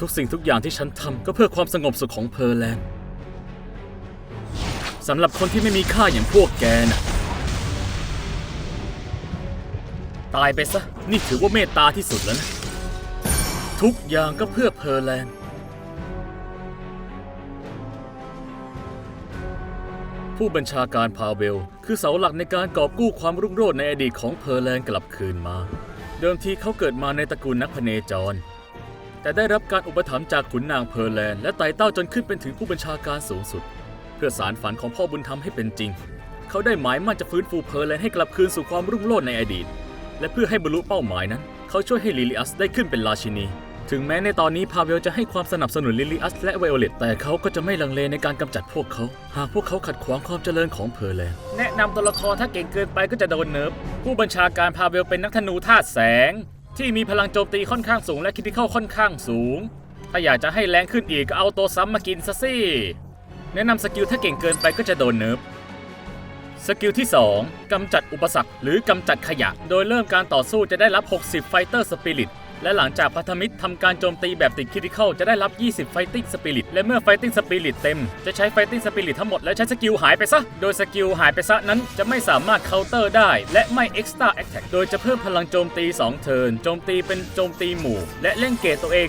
ทุกสิ่งทุกอย่างที่ฉันทำก็เพื่อความสงบสุขของเพอร์แลนด์สำหรับคนที่ไม่มีค่าอย่างพวกแกน่ะตายไปซะ นี่ถือว่าเมตตาที่สุดแล้วนะ ทุกอย่างก็เพื่อเพอร์แลนด์ ผู้บัญชาการพาเวล คือเสาหลักในการกอบกู้ความรุ่งโรจน์ในอดีตของเพอร์แลนด์กลับคืนมา เดิมทีเขาเกิดมาในตระกูลนักพเนจร แต่ได้รับการอุปถัมภ์จากขุนนางเพอร์แลน และไต่เต้าจนขึ้นเป็นถึงผู้บัญชาการสูงสุด เพื่อสารฝันของพ่อบุญธรรมให้เป็นจริง เขาได้หมายมั่นจะฟื้นฟูเพอร์แลนให้กลับคืนสู่ความรุ่งโรจน์ในอดีต และเพื่อให้บรรลุเป้าหมายนั้น เขาช่วยให้ลิลิอัสได้ขึ้นเป็นราชินี ถึงแม้ในตอนนี้พาเวลจะให้ความสนับสนุนลิลิอัสและไวโอเลตแต่เขาก็จะไม่ลังเลในการกำจัดพวกเขา หากพวกเขาขัดขวางความเจริญของเพอร์แลนแนะนำตัวละครถ้าเก่งเกินไปก็จะโดนเนิร์ฟผู้บัญชาการพาเวลเป็นนักธนูธาตุแสง ที่มีพลังโจมตีค่อนข้างสูงและคิดที่เข้าค่อนข้างสูง ถ้าอยากจะให้แรงขึ้นอีกก็เอาตัวซ้ำมากินซะสิ แนะนำสกิลถ้าเก่งเกินไปก็จะโดนเนิร์ฟสกิลที่ 2 กำจัดอุปสรรคหรือกำจัดขยะ โดยเริ่มการต่อสู้จะได้รับ 60 ไฟเตอร์สปิริต และหลังจากพันธมิตรทำการโจมตีแบบติดคริติคอลจะได้รับ 20ไฟติ้งสปิริตและเมื่อไฟติ้งสปิริตเต็ม จะใช้ไฟติ้งสปิริตทั้งหมดและใช้สกิลหายไปซะ โดยสกิลหายไปซะนั้นจะไม่สามารถเคาน์เตอร์ได้ และไม่เอ็กซ์ตร้าแอคแท็กโดยจะเพิ่มพลังโจมตี 2 เทิร์นโจมตีเป็นโจมตีหมู่ และเล่นเกตตัวเอง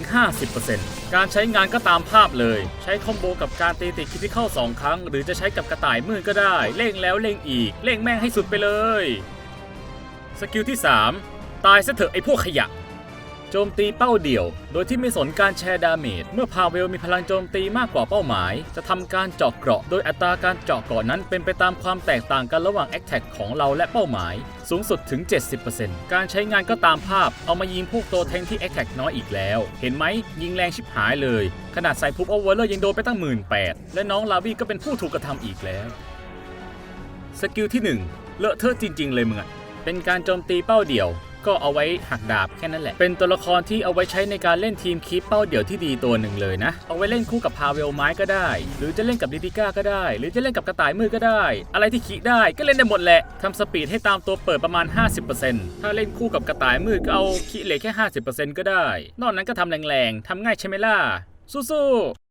50%การใช้งานก็ตามภาพเลย ใช้คอมโบกับการตีติดคริติคอล2ครั้ง หรือจะใช้กับกระต่ายมืดก็ได้ เล่งแล้วเล่งอีก เล่งแม่งให้สุดไปเลย สกิลที่ 3 ตายซะเถอะไอ้พวกขยะ จมตีเป้าเดี่ยว โดยที่ไม่สนการแชร์ดาเมจ เมื่อพาเวลมีพลังโจมตีมากกว่าเป้าหมาย จะทำการเจาะเกราะ โดยอัตราการเจาะเกราะนั้นเป็นไปตามความแตกต่างกันระหว่างแอคแท็กของเราและเป้าหมาย สูงสุดถึง 70%การใช้งานก็ตามภาพ เอามายิงพวกตัวแทงที่แอคแท็กน้อยอีกแล้ว เห็นไหมยิงแรงชิบหายเลย ขนาดใส่พุบโอเวอร์เลอร์ยังโดนไปตั้งหมื่นแปดและน้องลาวี่ก็เป็นผู้ถูกกระทำอีกแล้วสกิลที่ 1 เลอะเทอะจริง ๆ เลยมึงอะเป็นการโจมตีเป้าเดี่ยว ก็เอาไว้หักดาบแค่นั้นแหละ เป็นตัวละครที่เอาไว้ใช้ในการเล่นทีมคีปเป้าเดี่ยวที่ดีตัวหนึ่งเลยนะ เอาไว้เล่นคู่กับพาเวลไม้ก็ได้ หรือจะเล่นกับดิดิก้าก็ได้ หรือจะเล่นกับกระต่ายมือก็ได้ อะไรที่คีได้ก็เล่นได้หมดแหละทำสปีดให้ตามตัวเปิดประมาณ 50%ถ้าเล่นคู่กับกระต่ายมือก็เอาคีเหล็กแค่ 50%ก็ได้ นอกนั้นก็ทำแรงๆทำง่ายใช่ไหมล่ะสู้ๆ